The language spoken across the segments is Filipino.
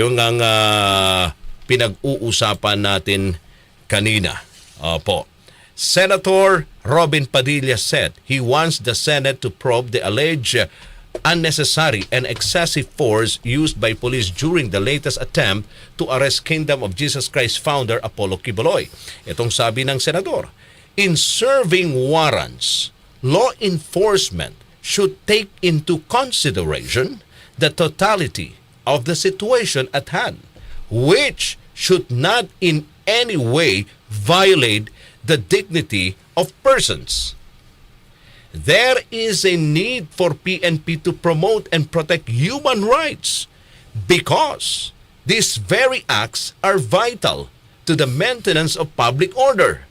Yung ang ah, pinag-uusapan natin kanina. Opo. Senator Robin Padilla said he wants the Senate to probe the alleged unnecessary and excessive force used by police during the latest attempt to arrest Kingdom of Jesus Christ founder Apollo Kibuloy. Itong sabi ng senador, in serving warrants, law enforcement should take into consideration the totality of the situation at hand, which should not in any way violate the dignity of persons. There is a need for PNP to promote and protect human rights because these very acts are vital to the maintenance of public order,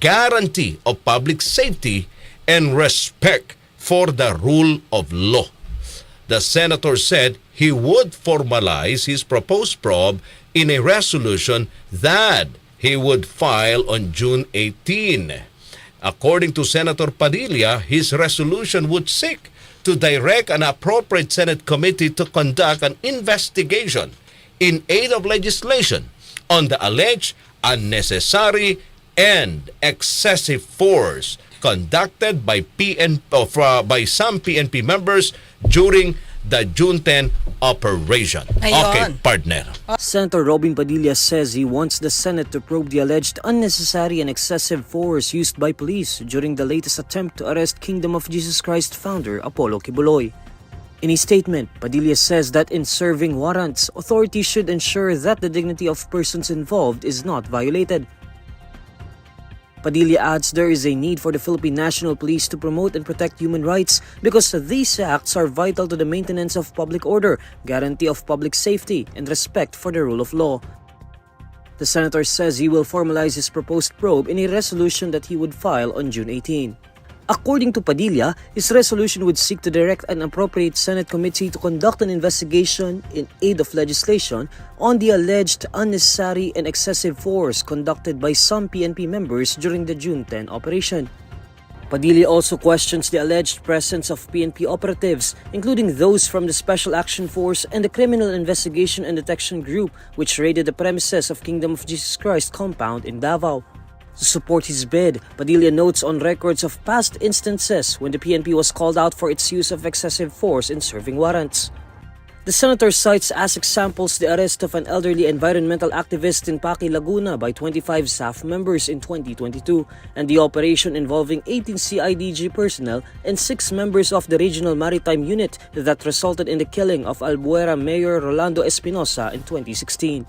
guarantee of public safety, and respect for the rule of law. The senator said he would formalize his proposed probe in a resolution that he would file on June 18. According to Senator Padilla, his resolution would seek to direct an appropriate Senate committee to conduct an investigation in aid of legislation on the alleged unnecessary and excessive force conducted by PN of, uh, by some PNP members during the June 10 operation. Okay, partner. Senator Robin Padilla says he wants the Senate to probe the alleged unnecessary and excessive force used by police during the latest attempt to arrest Kingdom of Jesus Christ founder Apollo Kibuloy. In his statement, Padilla says that in serving warrants, authorities should ensure that the dignity of persons involved is not violated. Padilla adds there is a need for the Philippine National Police to promote and protect human rights because these acts are vital to the maintenance of public order, guarantee of public safety, and respect for the rule of law. The senator says he will formalize his proposed probe in a resolution that he would file on June 18. According to Padilla, his resolution would seek to direct an appropriate Senate committee to conduct an investigation in aid of legislation on the alleged unnecessary and excessive force conducted by some PNP members during the June 10 operation. Padilla also questions the alleged presence of PNP operatives, including those from the Special Action Force and the Criminal Investigation and Detection Group, which raided the premises of Kingdom of Jesus Christ compound in Davao. To support his bid, Padilla notes on records of past instances when the PNP was called out for its use of excessive force in serving warrants. The senator cites as examples the arrest of an elderly environmental activist in Paki, Laguna by 25 staff members in 2022 and the operation involving 18 CIDG personnel and 6 members of the Regional Maritime Unit that resulted in the killing of Albuera Mayor Rolando Espinosa in 2016.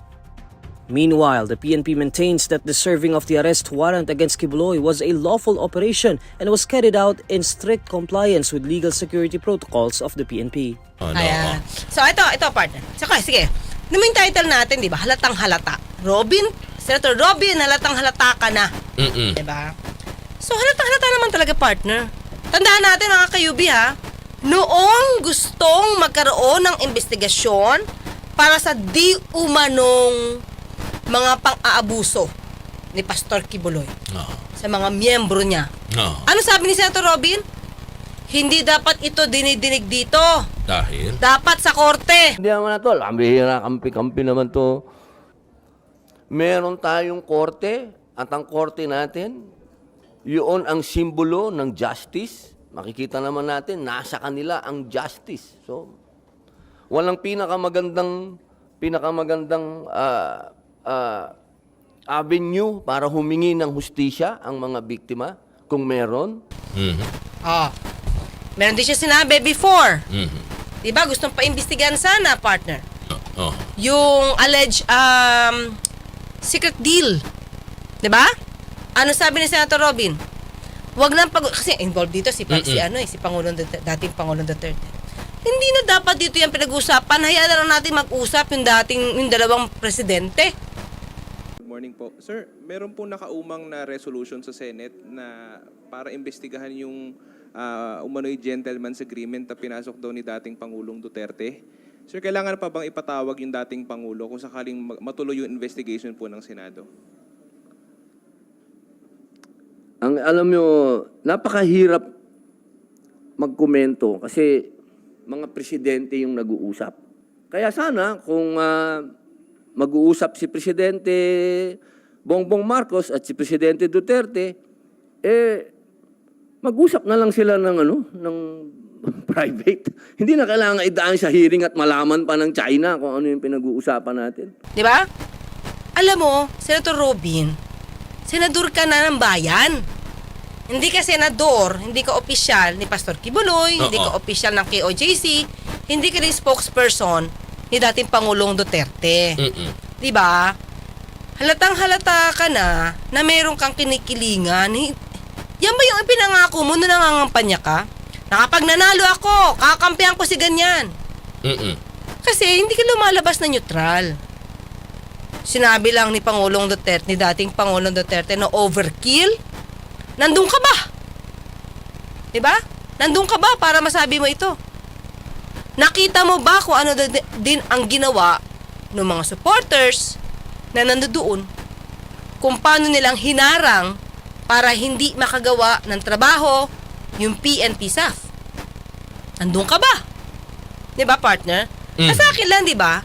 Meanwhile, the PNP maintains that the serving of the arrest warrant against Kibuloy was a lawful operation and was carried out in strict compliance with legal security protocols of the PNP. Ano, Ayan. So, ito, ito, partner. Saka, sige. Namin title natin, di ba? Halatang halata. Robin, Senator Robin, halatang halata ka na. Mm-mm. Di ba? So, halatang halata naman talaga, partner. Tandaan natin, mga kayubi, ha? Noong gustong magkaroon ng investigasyon para sa di umanong mga pang-aabuso ni Pastor Kibuloy Oo. sa mga miyembro niya. Oo. Ano sabi ni Senator Robin? Hindi dapat ito dinidinig dito. Dahil? Dapat sa korte. Hindi naman na to. Ang bihira, kampi-kampi naman to. Meron tayong korte at ang korte natin, yun ang simbolo ng justice. Makikita naman natin, nasa kanila ang justice. So, walang pinakamagandang pinakamagandang ah, ah, avenue para humingi ng hustisya ang mga biktima kung meron. Mhm. Oh. Meron din siya sinabi before. Mhm. Diba? Gustong paimbestigahan sana, partner. Oh. Yung alleged um, secret deal. Diba? Ano sabi ni Senator Robin? Wag nang pag... Kasi involved dito si, si, ano, eh, si Pangulong Duterte, dating Pangulong Duterte. Hindi na dapat dito yung pinag-usapan. Hayaan na lang natin mag-usap yung dating, yung dalawang presidente. Morning po. Sir, meron po nakaumang na resolution sa Senate na para imbestigahan yung uh, umano'y gentleman's agreement na pinasok daw ni dating Pangulong Duterte. Sir, kailangan pa bang ipatawag yung dating Pangulo kung sakaling matuloy yung investigation po ng Senado? Ang alam nyo, napakahirap magkomento kasi mga presidente yung nag-uusap. Kaya sana kung ah, mag-uusap si Presidente Bongbong Marcos at si Presidente Duterte, eh, mag-usap na lang sila ng ano, ng private. Hindi na kailangan idaan sa hearing at malaman pa ng China kung ano yung pinag-uusapan natin. Di ba? Alam mo, Senator Robin, senador ka na ng bayan. Hindi ka senador, hindi ka opisyal ni Pastor Kibuloy, hindi Oo. ka opisyal ng KOJC, hindi ka rin spokesperson ni dating Pangulong Duterte. Mm-mm. Di ba? Halatang halata ka na na meron kang kinikilingan. Yan ba yung ipinangako mo na nangangampanya ka? Na kapag nanalo ako, kakampihan ko si ganyan. Mm-mm. Kasi hindi ka lumalabas na neutral. Sinabi lang ni Pangulong Duterte, ni dating Pangulong Duterte na overkill. Nandun ka ba? 'Di ba? Nandun ka ba para masabi mo ito? Nakita mo ba kung ano din- ang ginawa ng mga supporters na nandoon? Kung paano nilang hinarang para hindi makagawa ng trabaho yung PNP SAF. Nandun ka ba? 'Di ba, partner? Mm. Sa akin lang, 'di ba?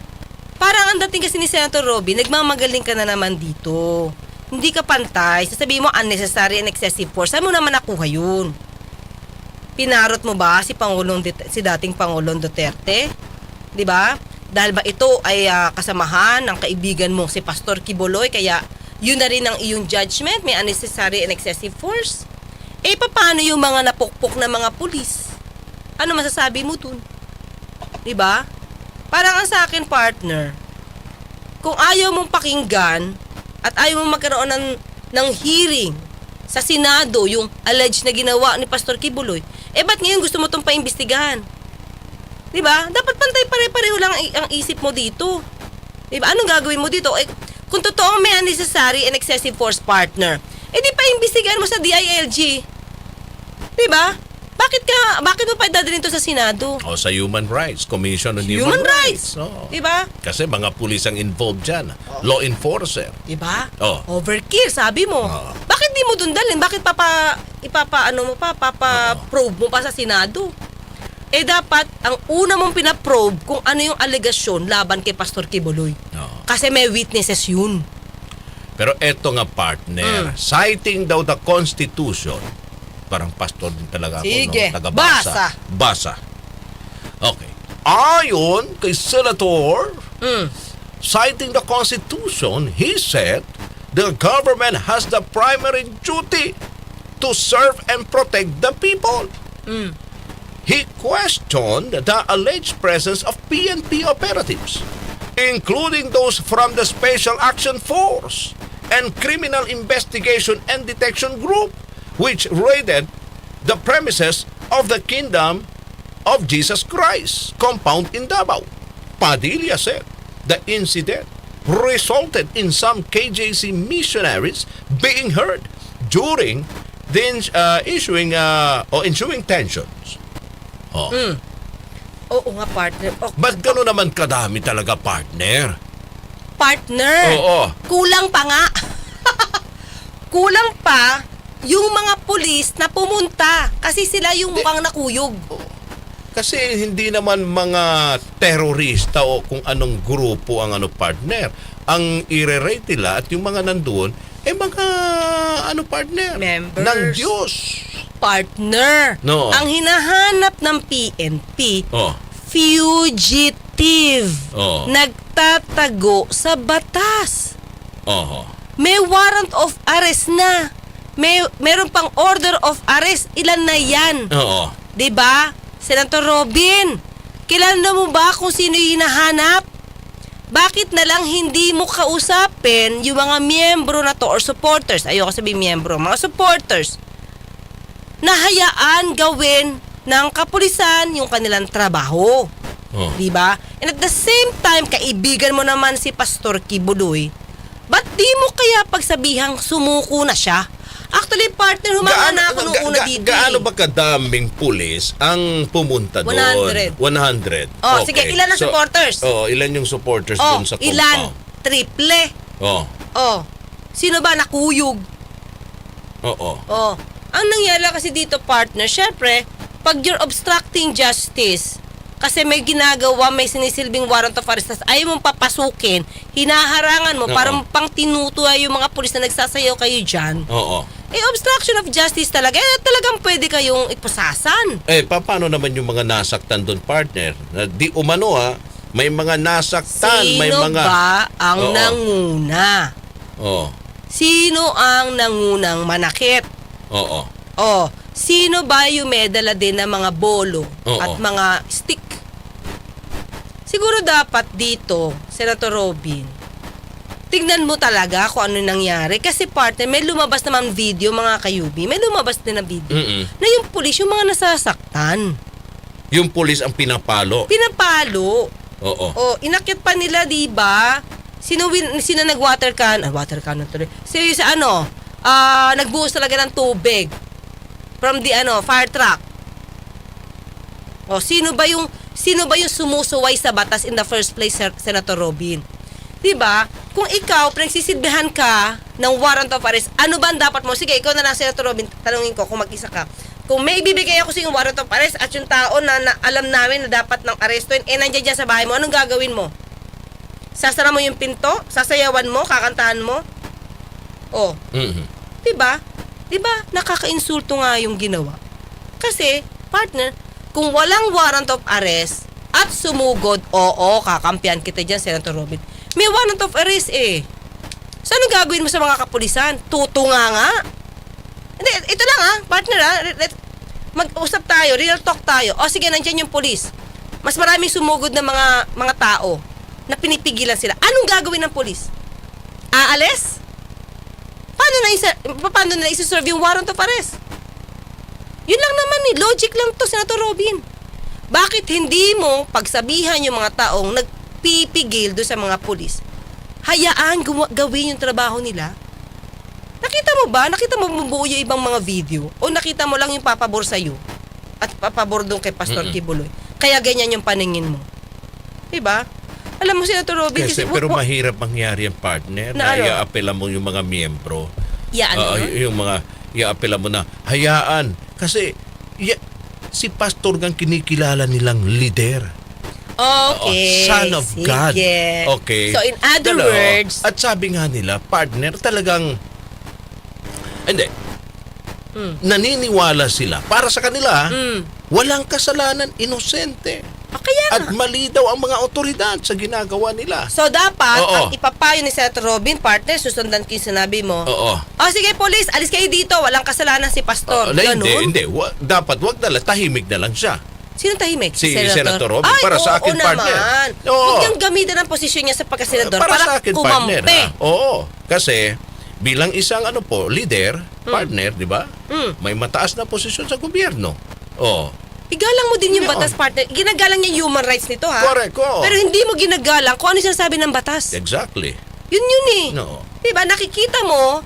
Parang ang dating kasi ni Senator Robby, nagmamagaling ka na naman dito. Hindi ka pantay. Sasabihin mo unnecessary and excessive force. Saan mo naman nakuha yun? Pinarot mo ba si Pangulong si dating Pangulong Duterte? 'Di ba? Dahil ba ito ay ah, kasamahan ng kaibigan mong si Pastor Kiboloy kaya yun na rin ang iyong judgment, may unnecessary and excessive force? Eh paano yung mga napukpok na mga pulis? Ano masasabi mo dun? 'Di ba? Parang ang sa akin partner, kung ayaw mong pakinggan at ayaw mong magkaroon ng, ng hearing sa Senado yung alleged na ginawa ni Pastor Kibuloy, eh ba't ngayon gusto mo itong paimbestigahan? Di ba? Dapat pantay pare-pareho lang ang, isip mo dito. Di ba? Anong gagawin mo dito? Eh, kung totoong may unnecessary and excessive force partner, eh di paimbestigahan mo sa DILG. Di ba? Bakit ka, bakit mo pa dadalhin to sa Senado? O sa Human Rights, Commission on Human, Human rights. Oo. Di ba? Kasi mga pulis ang involved dyan. Law enforcer. Di ba? Oh. Overkill, sabi mo. Oo. Bakit di mo dun dalhin? Bakit papa, ipapa, ano mo pa, papa probe mo pa sa Senado? Eh dapat, ang una mong pinaprobe kung ano yung alegasyon laban kay Pastor Kibuloy. Oo. Kasi may witnesses yun. Pero eto nga partner, Mm. citing daw the Constitution, parang pastor din talaga ako, Sige, no? Taga-basa. basa. Basa. Okay. Ayon kay Senator, Mm. citing the Constitution, he said, the government has the primary duty to serve and protect the people. Mm. He questioned the alleged presence of PNP operatives, including those from the Special Action Force and Criminal Investigation and Detection Group, which raided the premises of the Kingdom of Jesus Christ compound in Davao. Padilla said the incident resulted in some KJC missionaries being hurt during the ins- uh, issuing uh, or ensuing tensions. Oh. Oo nga, partner. O, Ba't gano'n naman kadami talaga, partner? partner! Oo. Kulang pa nga. Kulang pa yung mga pulis na pumunta kasi sila yung mukhang nakuyog. Kasi hindi naman mga terorista o kung anong grupo ang ano partner. Ang ire-rate nila at yung mga nandoon, eh mga ano partner? Members. Ng Diyos. Partner! No. Ang hinahanap ng PNP, Oh. fugitive. Oo. Nagtatago sa batas. Oho. May warrant of arrest na. May meron pang order of arrest. Ilan na 'yan? Oo. 'Di ba? Senator Robin, kilala mo ba kung sino yung hinahanap? Bakit na lang hindi mo kausapin yung mga miyembro na to or supporters? Ayoko sabihin miyembro, mga supporters. Na hayaan gawin ng kapulisan yung kanilang trabaho. Oh. Di ba? And at the same time, kaibigan mo naman si Pastor Kibuloy. Ba't di mo kaya pagsabihang sumuko na siya? Actually, partner, humanga na ako nung una dito. gaano ba kadaming pulis ang pumunta doon? 100. 100. Oh, sige, ilan ang supporters? Oh, ilan yung supporters Oh, doon sa ilan? compound? Triple. Oh. Oh, sino ba nakuyog? Oo. Oh, ang nangyari kasi dito, partner, syempre, pag you're obstructing justice, kasi may ginagawa, may sinisilbing warrant of arrest, tas ayaw mong papasukin, hinaharangan mo, Oo. parang pang tinutuwa yung mga pulis na nagsasayaw kayo dyan. Oo. Eh, obstruction of justice talaga. Eh, talagang pwede kayong ipusasan. Eh, pa- paano naman yung mga nasaktan doon, partner? Na Di umano ha, may mga nasaktan, Sino may mga... ba ang Oo. nanguna? Oo. Sino ang nangunang manakit? Oo. Oh, sino ba yung may dala din ng mga bolo Oo. at mga stick? Siguro dapat dito, Senator Robin, tignan mo talaga kung ano nangyari. Kasi partner, may lumabas naman video, mga kayubi. May lumabas din na video. Mm-mm. Na yung pulis, yung mga nasasaktan. Yung pulis ang pinapalo. Pinapalo. Oo. O, inakyat pa nila, di ba? Sino, win, sino nag-water can? Ah, water can na tuloy. Sino yung sa ano? Ah, nagbuhos talaga ng tubig. From the ano, fire truck. O, sino ba yung sino ba yung sumusuway sa batas in the first place, Sen- Senator Robin? 'Di ba? Kung ikaw pinagsisilbihan ka ng warrant of arrest, ano ba ang dapat mo? Sige, ikaw na lang Senator Robin, tanungin ko kung mag-isa ka. Kung may ibibigay ako sa yung warrant of arrest at yung tao na, na alam namin na dapat ng arestuin, eh nandiyan dyan sa bahay mo, anong gagawin mo? Sasara mo yung pinto? Sasayawan mo? Kakantahan mo? Oh, Mhm. 'Di ba? 'Di ba? Nakakainsulto nga yung ginawa. Kasi, partner, kung walang warrant of arrest at sumugod, oo, kakampihan kita diyan, Senator Robin. May warrant of arrest eh. So, ano gagawin mo sa mga kapulisan? Tutunga nga. Hindi, ito lang ah, partner ah. Let- Mag-usap tayo, real talk tayo. O sige, nandiyan yung pulis. Mas maraming sumugod na mga mga tao na pinipigilan sila. Anong gagawin ng pulis? Aalis? Paano na isa, paano na isi-serve yung warrant of arrest? Yun lang naman eh. Logic lang to, Senator Robin. Bakit hindi mo pagsabihan yung mga taong nagpipigil do sa mga pulis? Hayaan guwa- gawin yung trabaho nila? Nakita mo ba? Nakita mo buo yung ibang mga video? O nakita mo lang yung papabor sa'yo? At papabor doon kay Pastor Mm-mm. Kibuloy? Kaya ganyan yung paningin mo. Diba? Alam mo, Senator Robin, Kasi, kasi, pero wa- mahirap mangyari ang partner Na na, ano? iaapela mo yung mga miyembro. Yan, Oo, ano? y- yung mga iaapela mo na hayaan. Kasi ya- si pastor gang kinikilala nilang leader. Okay. Oo, son of sige. God. Okay. So, in other Dalawa. words, At sabi nga nila, partner, talagang hindi. Hmm. Naniniwala sila. Para sa kanila, Mm. walang kasalanan, inosente. ah, kaya At nga. mali daw ang mga otoridad sa ginagawa nila. So, dapat, Oo. ang ipapayo ni Senator Robin, partner, susundan ko yung sinabi mo. Oo. Oh, sige, police, alis kayo dito. Walang kasalanan si Pastor. Uh, hindi, hindi. Wa- dapat wag na lang. Tahimik na lang siya. Sino tahimik? Si Senator Robin, Ay, para sa oo akin, partner. naman. Oo. Huwag niyang gamitin ang posisyon niya sa pagkasenador para, para, sa akin, kumampi. partner. ah. Oo. Kasi, bilang isang ano po, leader, partner, di ba? Mm. May mataas na posisyon sa gobyerno. Oo. Igalang mo din yung Oo. batas, partner. Ginagalang niya human rights nito, ha? Correct, oo. Pero hindi mo ginagalang kung ano sinasabi ng batas. Exactly. Yun yun eh. No. Diba, nakikita mo,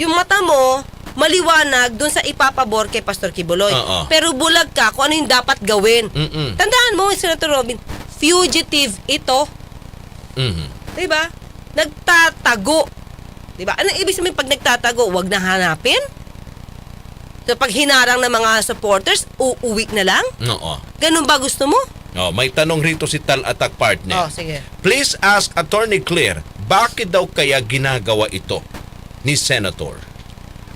yung mata mo, maliwanag dun sa ipapabor kay Pastor Kibuloy. Oo. Pero bulag ka kung ano yung dapat gawin. Mm-mm. Tandaan mo, Senator Robin, fugitive ito. Mhm. Diba? Nagtatago. Diba? Ano ibig sabihin pag nagtatago, wag na hanapin? So pag hinarang ng mga supporters, uuwi na lang? Oo. Ganun ba gusto mo? Oh, may tanong rito si Tal Attack Oh, Partner. sige. Please ask Attorney Claire, bakit daw kaya ginagawa ito ni Senator?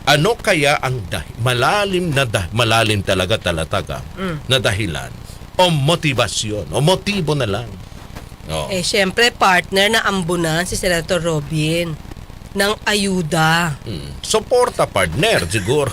Ano kaya ang dah- malalim na dah- malalim talaga talataga Mm. na dahilan o motivasyon o motibo na lang? Oh. Eh, syempre, partner na ambunan si Senator Robin ng ayuda. Mm. Suporta partner siguro.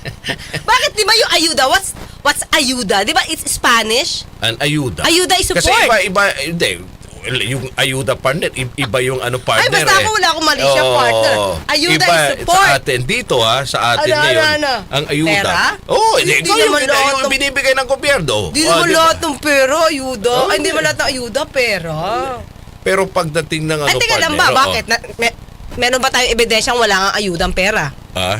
Bakit di ba yung ayuda? What's what's ayuda? Di ba it's Spanish? An ayuda. Ayuda is Kasi support. iba iba hindi yung ayuda partner iba yung ano partner basta eh. ako wala akong mali siya, Oo. partner. Ayuda iba is support. sa atin dito ha sa atin Ano, ngayon ano, ano? ang ayuda Pera? oh hindi Hindi ikaw yung, naman lahat yung ng- binibigay ng gobyerno Di Oh, naman di ba? lahat ng pera, ayuda. Oh, Ay, hindi hindi. naman lahat ng ayuda, pera. pero pagdating ng ano Ay, teka lang ba? partner, oo. Bakit? Na, me- meron ba tayong ebidensyang wala nga ayudang pera? ah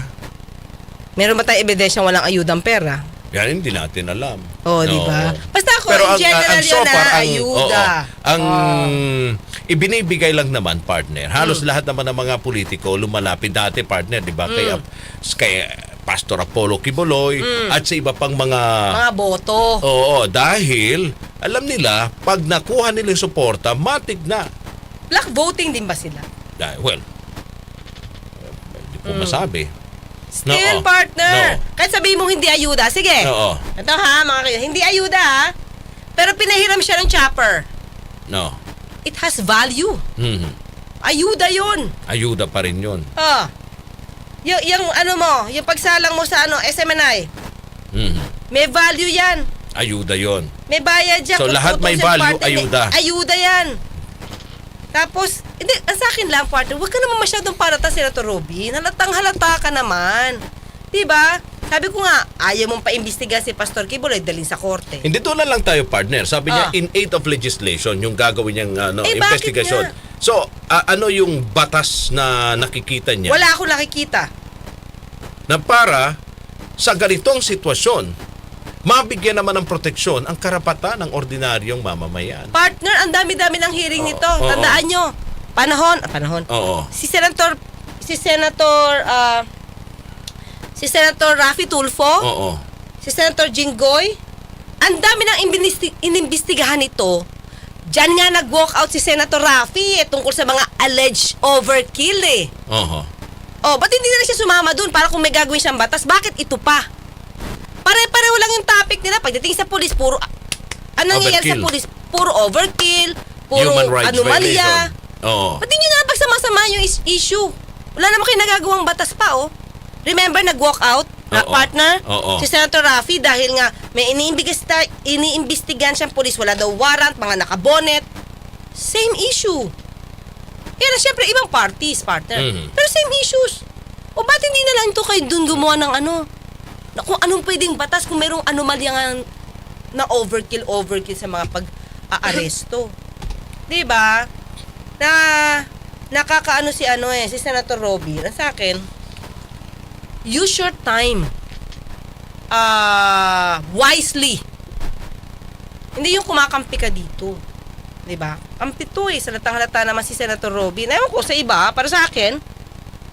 Meron ba tayong ebidensyang walang ayudang pera? Yan hindi natin alam Oh, di Oo. ba? Basta ako, Pero in ang, general ang so yun na far, ang, ayuda. oo, ang Oh. ibinibigay lang naman, partner. Halos Hmm. lahat naman ng mga politiko lumalapit dati, partner, di ba? Kay, Hmm. kay Pastor Apollo Kibuloy at sa iba pang mga... Mga boto. Oo, dahil alam nila, pag nakuha nila yung suporta, matig na. Black voting din ba sila? Dahil, well, hindi ko masabi. Still, Oo. partner. No. Kahit sabihin mong hindi ayuda, sige. Oo. Ito ha, mga kayo, hindi ayuda ha. Pero pinahiram siya ng chopper. No. It has value. Mhm. Ayuda yun. Ayuda pa rin yun. Oh. Yung, yung ano mo, yung pagsalang mo sa ano, SMNI, Mhm. may value yan. Ayuda yon. May bayad yan. So, Kung lahat may tutusin, value, partner, may- ayuda. Ayuda yan. Tapos, hindi, sa akin lang, partner, huwag ka naman masyadong parata, Senator Robin. Halatang halata ka naman. Diba? Sabi ko nga, ayaw mong paimbestiga si Pastor Kibuloy, dalhin sa korte. Hindi doon na lang tayo partner. Sabi niya Ah. in aid of legislation yung gagawin niyang ano, Eh, bakit investigation. nga? So, a- ano yung batas na nakikita niya Wala akong nakikita. na para sa ganitong sitwasyon, mabigyan naman ng proteksyon ang karapatan ng ordinaryong mamamayan. Partner, ang dami-dami ng hearing Oo, nito. oo. Tandaan nyo. Panahon, ah, panahon. Oo. Si Senator, si Senator, ah, si Senator Raffy Tulfo, Oo. si Senator Jinggoy, ang dami nang inimbesti- inimbestigahan nito. Diyan nga nag-walk out si Senator Raffy eh, tungkol sa mga alleged overkill eh. Oo. Oh, ba't hindi na siya sumama dun para kung may gagawin siyang batas? Bakit ito pa? Pare-pareho lang yung topic nila. Pagdating sa pulis, puro... Ano nangyayari sa Overkill. pulis? Puro overkill, puro Human rights anomalya. violation. Oo. Ba't di nyo na pagsama-sama yung is- issue? Wala naman kayo nagagawang batas pa, oh. Remember, nag-walk out na Oo. partner? Oo. Si Senator Raffy dahil nga may iniimbigasta, iniimbestigan siyang polis, wala daw warrant, mga nakabonet. Same issue. Kaya na syempre, ibang parties, partner. Mhm. Pero same issues. O ba't hindi na lang ito kayo dun gumawa ng ano? Na kung anong pwedeng batas kung merong anomalya nga na overkill, overkill sa mga pag-aaresto. Di ba? Na nakakaano si ano eh, si Senator Robby. Na sa akin, use your time ah wisely. Hindi yung kumakampi ka dito. 'Di ba? Kampi to eh. Salatang halata naman si Senator Robby. Ewan ko sa iba, para sa akin,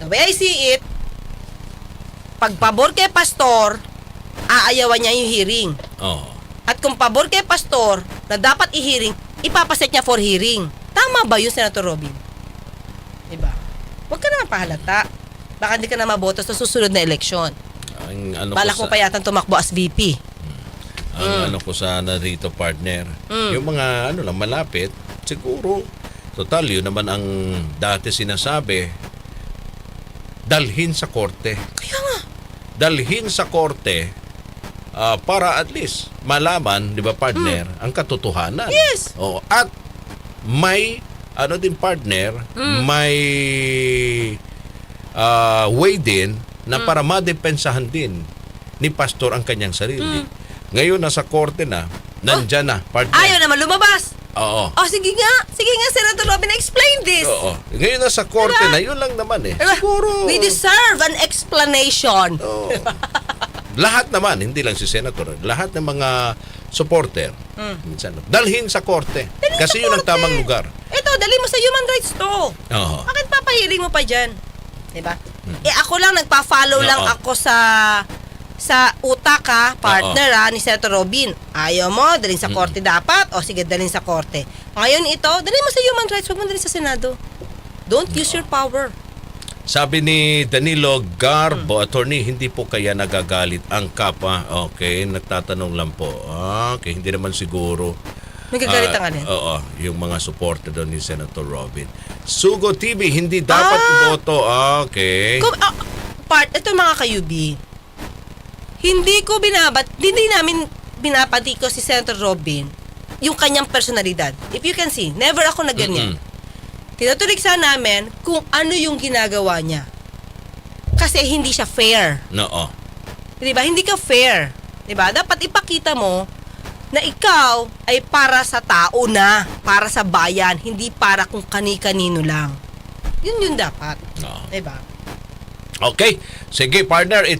the way I see it, pag pabor kay pastor, aayawan niya yung hearing. Oo. At kung pabor kay pastor na dapat i-hearing, ipapaset niya for hearing. Tama ba yun, Senator Robin? Diba? Huwag ka naman pahalata. Baka hindi ka na maboto sa susunod na eleksyon. Ang ano Balak ko mo pa yata tumakbo as VP. ang ano ko sana rito partner. Yung mga ano lang malapit, siguro total yun naman ang dati sinasabi dalhin sa korte. Kaya nga. dalhin sa korte ah, para at least malaman, 'di ba partner, ang katotohanan. Yes. Oo, at may ano din partner, may ah, way din na para madepensahan din ni pastor ang kanyang sarili. Ngayon nasa korte na, nandyan na partner. Ayaw naman lumabas. Oo. Oh, sige nga. Sige nga, Senator Robin, explain this. Oo. Ngayon nasa korte Diba? na, yun lang naman eh. Diba? Siguro. We deserve an explanation. Oo. lahat naman, hindi lang si Senator, lahat ng mga supporter, minsan, dalhin sa korte. Dalhin Kasi sa yun ang korte. tamang lugar. Ito, dali mo sa human rights to. Oo. Bakit papahiling mo pa dyan? Diba? Eh ako lang, nagpa-follow lang Oo. ako sa sa utak ha, partner ha, ni Senator Robin. Ayaw mo, dalhin sa korte dapat. O sige, dalhin sa korte. Ngayon ito, dalhin mo sa human rights, huwag mo dalhin sa Senado. Don't use your power. Sabi ni Danilo Garbo, attorney, hindi po kaya nagagalit ang kapa. Okay, nagtatanong lang po. Ah, Okay, hindi naman siguro. Nagagalit Ah, ang alin? Oo, yung mga supporter doon ni Senator Robin. Sugo TV, hindi dapat Ah! iboto. Okay. Kung, ah, part, ito mga kayubi, hindi ko binabat, hindi namin binapati ko si Senator Robin yung kanyang personalidad. If you can see, never ako na ganyan. Mm-mm. Tinutuliksa namin kung ano yung ginagawa niya. Kasi hindi siya fair. Oo. Di ba? Hindi ka fair. Di ba? Dapat ipakita mo na ikaw ay para sa tao na, para sa bayan, hindi para kung kani-kanino lang. Yun yun dapat. Oo. Di ba? Okay. Sige, partner. It's